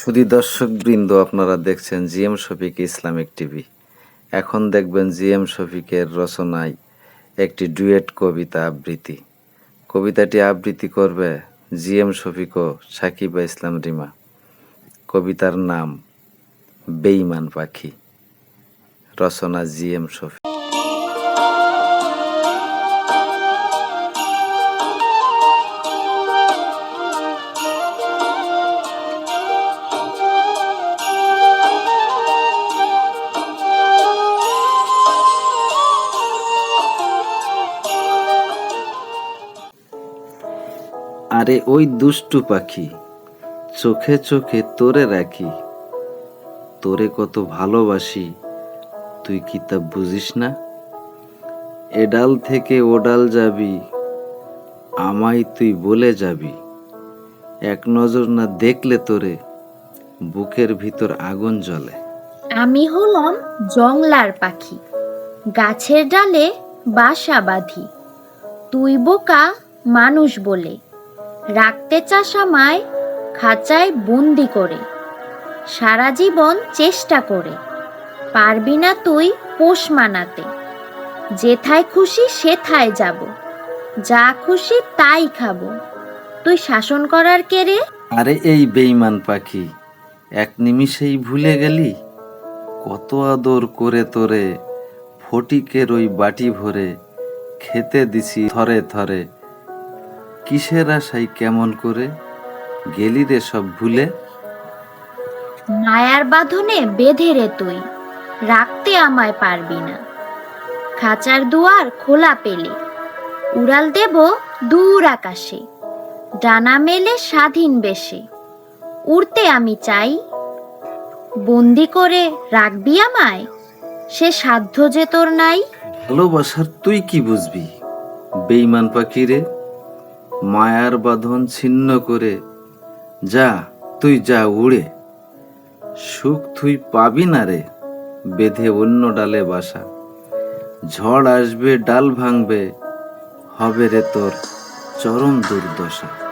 শুধু দর্শক বৃন্দ আপনারা দেখছেন জিএম শফিক ইসলামিক টিভি। এখন দেখবেন জিএম শফিকের রচনায় একটি ডুয়েট কবিতা আবৃত্তি। কবিতাটি আবৃত্তি করবে জিএম শফিক ও সাকিবা ইসলাম রিমা। কবিতার নাম বেইমান পাখি। রচনা জিএম শফিক। আরে ওই দুষ্টু পাখি, চোখে চোখে তোরে রাখি। তোরে কত ভালোবাসি, তুই কি তা বুঝিস না? এডাল থেকে ওডাল যাবি, আমায় তুই বলে যাবি। এক নজর না দেখলে তোরে, বুকের ভিতর আগুন জ্বলে। আমি হলাম জংলার পাখি, গাছের ডালে বাসা বাঁধি। তুই বোকা মানুষ বলে রাখতে চাস আমায় খাঁচায় বন্দি করে। সারা জীবন চেষ্টা করে। পারবি না তুই পোষ মানাতে। যেথায় খুশি সেথায় যাব। যা খুশি তাই খাব। তুই শাসন করার কেড়ে আরে এই বেইমান পাখি, এক নিমিষেই ভুলে গেলি? কত আদর করে তোরে, ফটিকের ওই বাটি ভরে খেতে দিছি থরে থরে। কিসের আশাই কেমন করে গেলি রে সব ভুলে? মায়ার বাঁধনে বেঁধে রে তুই রাখতে আমায় পারবি না। খাঁচার দুয়ার খোলা পেলে উড়াল দেব দূর আকাশে ডানা মেলে স্বাধীন বেশে। উড়তে আমি চাই বন্দি করে রাখবি আমায় সে সাধ্য যে তোর নাই। ভালোবাসার তুই কি বুঝবি? বেইমান পাখি রে মায়ার বাঁধন ছিন্ন করে, যা তুই যা উড়ে, সুখ তুই পাবি না রে, বেঁধে অন্য ডালে বাসা। ঝড় আসবে, ডাল ভাঙবে, হবে রে তোর চরম দুর্দশা।